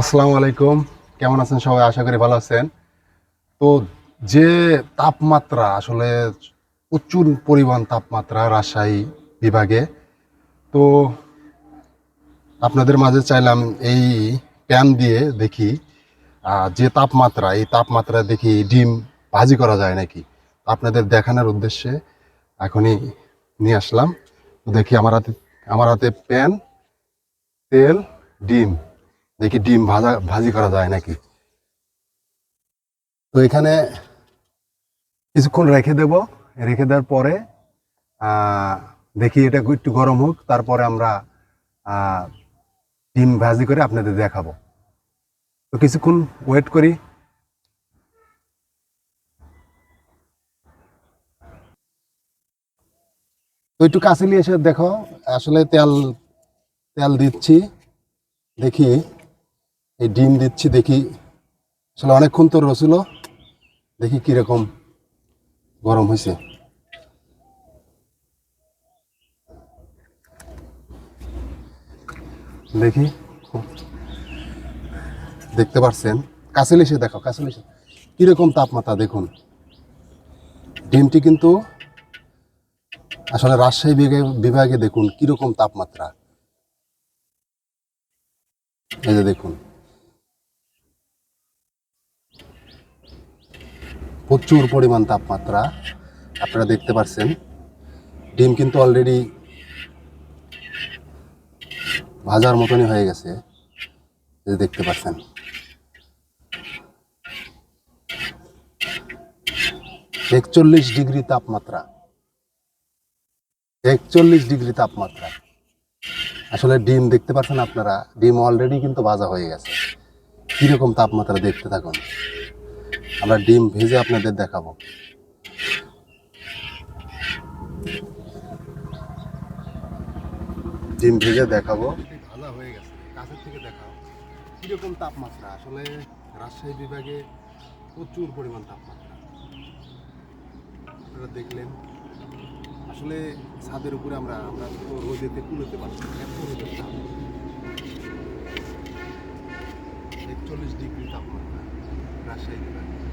আসসালামু আলাইকুম। কেমন আছেন সবাই? আশা করি ভালো আছেন। তো যে তাপমাত্রা, আসলে প্রচুর পরিমাণ তাপমাত্রা রাজশাহী বিভাগে, তো আপনাদের মাঝে চাইলাম এই প্যান দিয়ে দেখি যে তাপমাত্রা, এই তাপমাত্রা দেখি ডিম ভাজি করা যায় নাকি? আপনাদের দেখানোর উদ্দেশ্যে এখনই নিয়ে আসলাম। দেখি আমার হাতে আমার হাতে প্যান, তেল, ডিম। দেখি ডিম ভাজা, ভাজি করা যায় নাকি? তো এখানে কিছুক্ষণ রেখে দেব। রেখে দেওয়ার পরে দেখি এটা একটু গরম হোক, তারপরে আমরা ডিম ভাজি করে আপনাদের দেখাবো। তো কিছুক্ষণ ওয়েট করি। তো একটু কাছে নিয়ে এসে দেখো, আসলে তেল তেল দিচ্ছি। দেখি। এই ডিম দিচ্ছি, দেখি। আসলে অনেকক্ষণ তো রসুলো, দেখি কীরকম গরম হয়েছে। দেখি দেখতে পাচ্ছেন কাছে এসে দেখো কাছে এসে কীরকম তাপমাত্রা, দেখুন। ডিমটি কিন্তু আসলে রাজশাহী বিভাগে দেখুন কীরকম তাপমাত্রা। এই যে দেখুন। প্রচুর পরিমাণ তাপমাত্রা আপনারা দেখতে পাচ্ছেন ডিম কিন্তু অলরেডি ভাজার মতনই হয়ে গেছে দেখতে পাচ্ছেন একচল্লিশ ডিগ্রি তাপমাত্রা। একচল্লিশ ডিগ্রি তাপমাত্রা। আসলে ডিম দেখতে পাচ্ছেন আপনারা, ডিম অলরেডি কিন্তু ভাজা হয়ে গেছে। কীরকম তাপমাত্রা দেখতে থাকুন। আমরা ডিম ভেজে আপনাদের দেখাবো। ডিম ভেজে দেখাবো। ভাজা হয়ে গেছে। কাছের থেকে দেখাও। কীরকম তাপমাত্রা? আসলে রাজশাহী বিভাগে প্রচুর পরিমাণ তাপমাত্রা। আপনারা দেখলেন। আসলে ছাদের উপরে আমরা আমরা রোদেতে কুলোতে পারছি একচল্লিশ ডিগ্রি তাপমাত্রা রাজশাহী বিভাগে।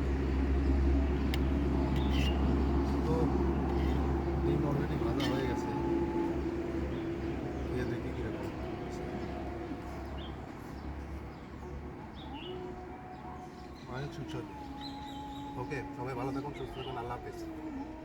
তো ডিম ভাজা হয়ে গেছে। খেয়ে দেখি কীরকম অনেক সুস্বাদু ওকে, সবাই ভালো থাকুন, সুস্থ থাকুন, আল্লাহ হাফেজ।